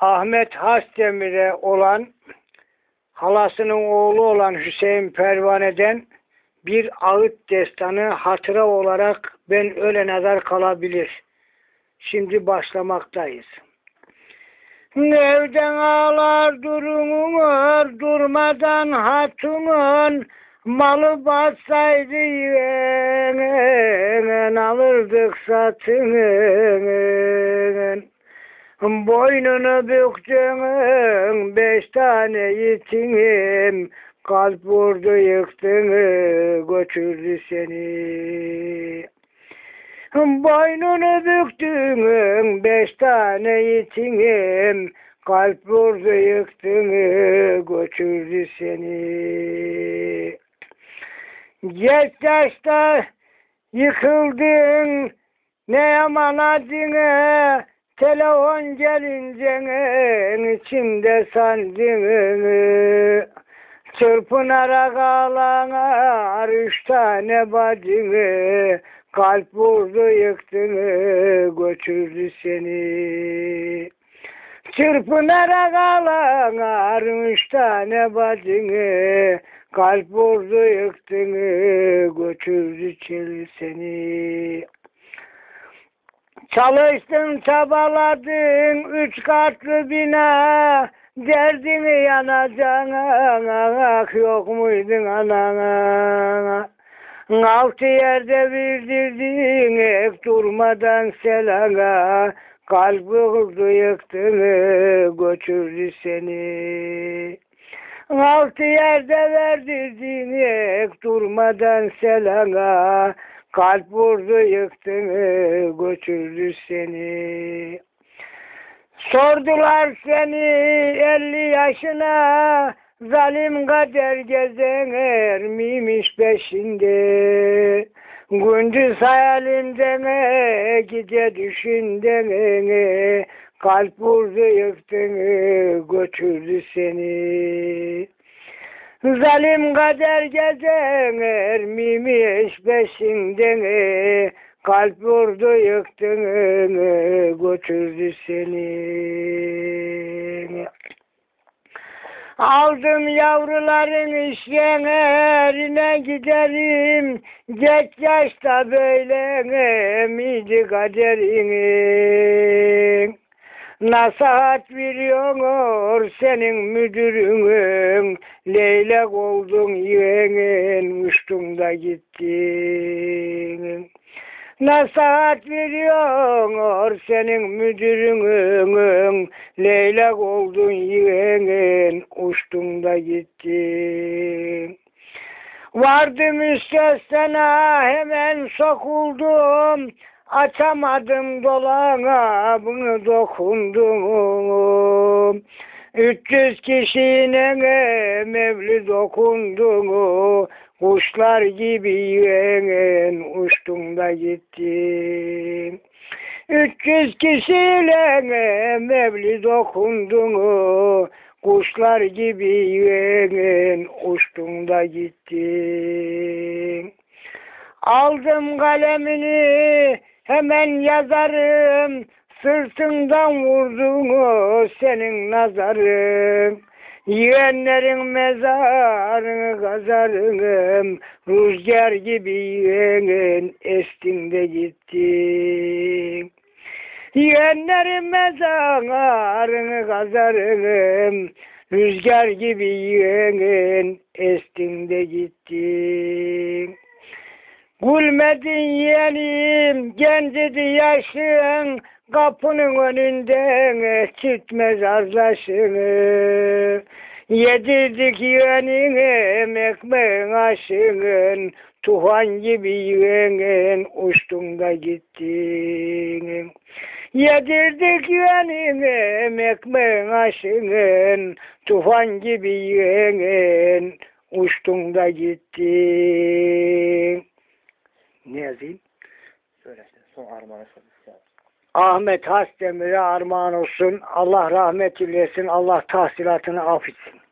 Ahmet Hasdemir'e olan halasının oğlu olan Hüseyin Pervane'den bir ağıt destanı hatıra olarak ben öyle nazar kalabilir. Şimdi başlamaktayız. Nereden ağlar durumur durmadan hatunun malı batsaydı yeğen alırdık satının. Boynunu büktün beş tane yetinim kalp vurdu yıktın götürdü seni. Boynunu büktün beş tane yetinim kalp vurdu yıktın götürdü seni. Geç yaşta yıkıldın ne yaman acını telefon gelince içinde sancını çırpınarak ağlanar üç tane bacını kalp vurdu yıktını götürdü seni. Çırpınarak ağlanar üç tane bacını kalp vurdu yıktını götürdü seni Çalıştın çabaladın üç katlı bina. Derdini yanacağına ah yok muydun anana? Altı yerde bildirdin ek durmadan selana. Kalp vurdu yıktını götürdü seni. Altı yerde verdirdin ek durmadan selana Kalp vurdu yıktı götürdü seni. Sordular seni elli yaşına zalim kader gezer miymiş peşinde. Gündüz hayalimden gece düşünden kalp vurdu yıktı götürdü seni. Zalim kader gezer miymiş peşinden Kalp vurdu yıktın götürdü seni. Aldım yavruların işlerine giderim. Geç yaşta böyle miydi kaderin Nasihat veriyor senin müdürün Leylek oldun yeğenin uçtun da gittin. Nasihat veriyor senin müdürün Leylek oldun yeğenin uçtun da gittin. Vardım üstesine hemen sokuldum. Açamadım dolana bunu dokundum. 300 kişinin mevlid dokundum. Kuşlar gibi yeğen uçtum da gittim. 300 kişiyle mevlid okundum. Kuşlar gibi yeğen uçtum da gittim. Aldım kalemini hemen yazarım. Sırtından vurduğunu senin nazarın. Yeğenlerin mezarını kazarım. Rüzgar gibi yeğen estin de gittin. Yeğenlerin mezarını kazarım. Rüzgar gibi yeğen estin de. Gülmedin yeğenim, gencidi yaşın, kapının önünde çitmez azlaşını. Yedirdik yeğenine ekmeğin aşının, tuhan gibi yeğenin uçtun da. Yedirdik yeğenine ekmeğin aşının, tufan gibi yeğenin uçtun da gittin. Ne yazayım? Söyle işte son armağanı söyle. Ahmet Hasdemir'e armağan olsun. Allah rahmet eylesin. Allah tahsilatını affetsin.